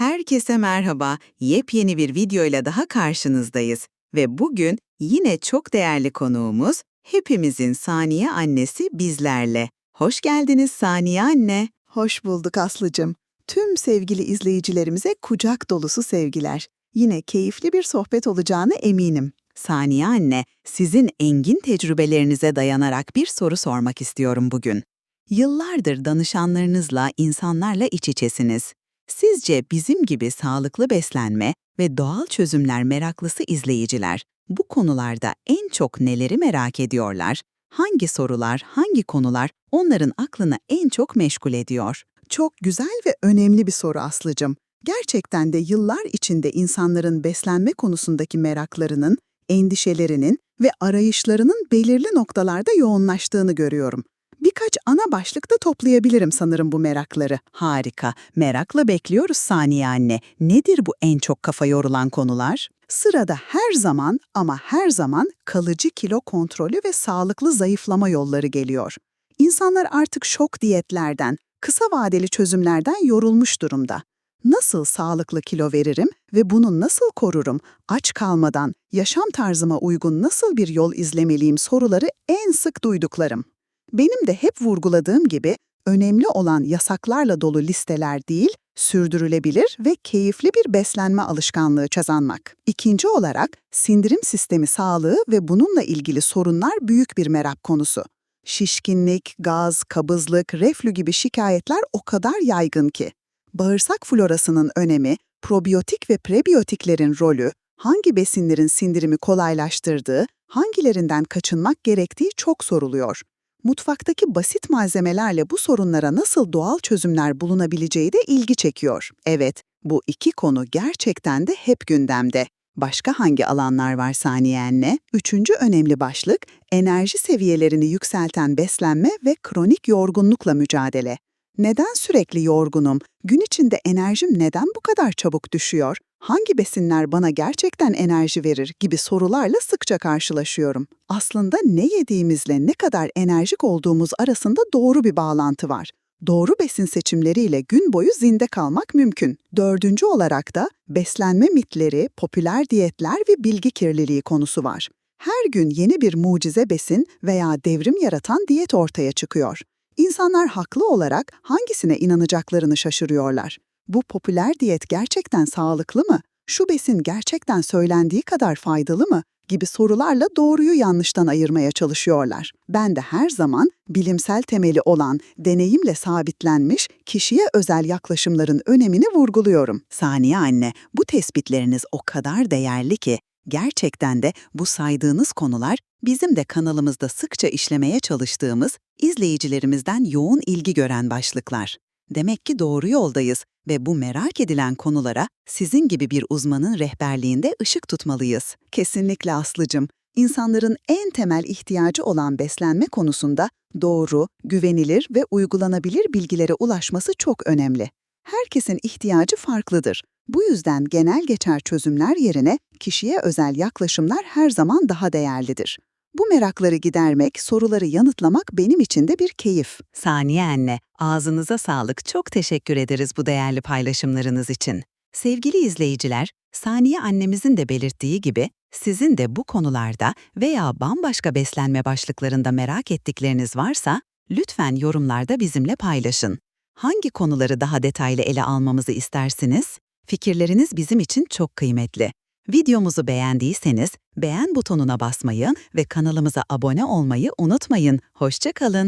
Herkese merhaba. Yepyeni bir videoyla daha karşınızdayız. Ve bugün yine çok değerli konuğumuz, hepimizin Saniye annesi bizlerle. Hoş geldiniz Saniye anne. Hoş bulduk Aslı'cım. Tüm sevgili izleyicilerimize kucak dolusu sevgiler. Yine keyifli bir sohbet olacağına eminim. Saniye anne, sizin engin tecrübelerinize dayanarak bir soru sormak istiyorum bugün. Yıllardır danışanlarınızla, insanlarla iç içesiniz. Sizce bizim gibi sağlıklı beslenme ve doğal çözümler meraklısı izleyiciler bu konularda en çok neleri merak ediyorlar? Hangi sorular, hangi konular onların aklını en çok meşgul ediyor? Çok güzel ve önemli bir soru Aslı'cım. Gerçekten de yıllar içinde insanların beslenme konusundaki meraklarının, endişelerinin ve arayışlarının belirli noktalarda yoğunlaştığını görüyorum. Birkaç ana başlıkta toplayabilirim sanırım bu merakları. Harika, merakla bekliyoruz Saniye anne. Nedir bu en çok kafa yorulan konular? Sırada her zaman ama her zaman kalıcı kilo kontrolü ve sağlıklı zayıflama yolları geliyor. İnsanlar artık şok diyetlerden, kısa vadeli çözümlerden yorulmuş durumda. Nasıl sağlıklı kilo veririm ve bunu nasıl korurum? Aç kalmadan, yaşam tarzıma uygun nasıl bir yol izlemeliyim soruları en sık duyduklarım. Benim de hep vurguladığım gibi önemli olan yasaklarla dolu listeler değil, sürdürülebilir ve keyifli bir beslenme alışkanlığı kazanmak. İkinci olarak sindirim sistemi sağlığı ve bununla ilgili sorunlar büyük bir merak konusu. Şişkinlik, gaz, kabızlık, reflü gibi şikayetler o kadar yaygın ki. Bağırsak florasının önemi, probiyotik ve prebiyotiklerin rolü, hangi besinlerin sindirimi kolaylaştırdığı, hangilerinden kaçınmak gerektiği çok soruluyor. Mutfaktaki basit malzemelerle bu sorunlara nasıl doğal çözümler bulunabileceği de ilgi çekiyor. Evet, bu iki konu gerçekten de hep gündemde. Başka hangi alanlar var saniye anne? Üçüncü önemli başlık, enerji seviyelerini yükselten beslenme ve kronik yorgunlukla mücadele. Neden sürekli yorgunum? Gün içinde enerjim neden bu kadar çabuk düşüyor? Hangi besinler bana gerçekten enerji verir gibi sorularla sıkça karşılaşıyorum. Aslında ne yediğimizle ne kadar enerjik olduğumuz arasında doğru bir bağlantı var. Doğru besin seçimleriyle gün boyu zinde kalmak mümkün. Dördüncü olarak da beslenme mitleri, popüler diyetler ve bilgi kirliliği konusu var. Her gün yeni bir mucize besin veya devrim yaratan diyet ortaya çıkıyor. İnsanlar haklı olarak hangisine inanacaklarını şaşırıyorlar. Bu popüler diyet gerçekten sağlıklı mı? Şu besin gerçekten söylendiği kadar faydalı mı? gibi sorularla doğruyu yanlıştan ayırmaya çalışıyorlar. Ben de her zaman bilimsel temeli olan, deneyimle sabitlenmiş, kişiye özel yaklaşımların önemini vurguluyorum. Saniye anne, bu tespitleriniz o kadar değerli ki gerçekten de bu saydığınız konular bizim de kanalımızda sıkça işlemeye çalıştığımız, izleyicilerimizden yoğun ilgi gören başlıklar. Demek ki doğru yoldayız ve bu merak edilen konulara sizin gibi bir uzmanın rehberliğinde ışık tutmalıyız. Kesinlikle Aslı'cım. İnsanların en temel ihtiyacı olan beslenme konusunda doğru, güvenilir ve uygulanabilir bilgilere ulaşması çok önemli. Herkesin ihtiyacı farklıdır. Bu yüzden genel geçer çözümler yerine kişiye özel yaklaşımlar her zaman daha değerlidir. Bu merakları gidermek, soruları yanıtlamak benim için de bir keyif. Saniye anne, ağzınıza sağlık. Çok teşekkür ederiz bu değerli paylaşımlarınız için. Sevgili izleyiciler, Saniye annemizin de belirttiği gibi sizin de bu konularda veya bambaşka beslenme başlıklarında merak ettikleriniz varsa lütfen yorumlarda bizimle paylaşın. Hangi konuları daha detaylı ele almamızı istersiniz? Fikirleriniz bizim için çok kıymetli. Videomuzu beğendiyseniz beğen butonuna basmayı ve kanalımıza abone olmayı unutmayın. Hoşça kalın.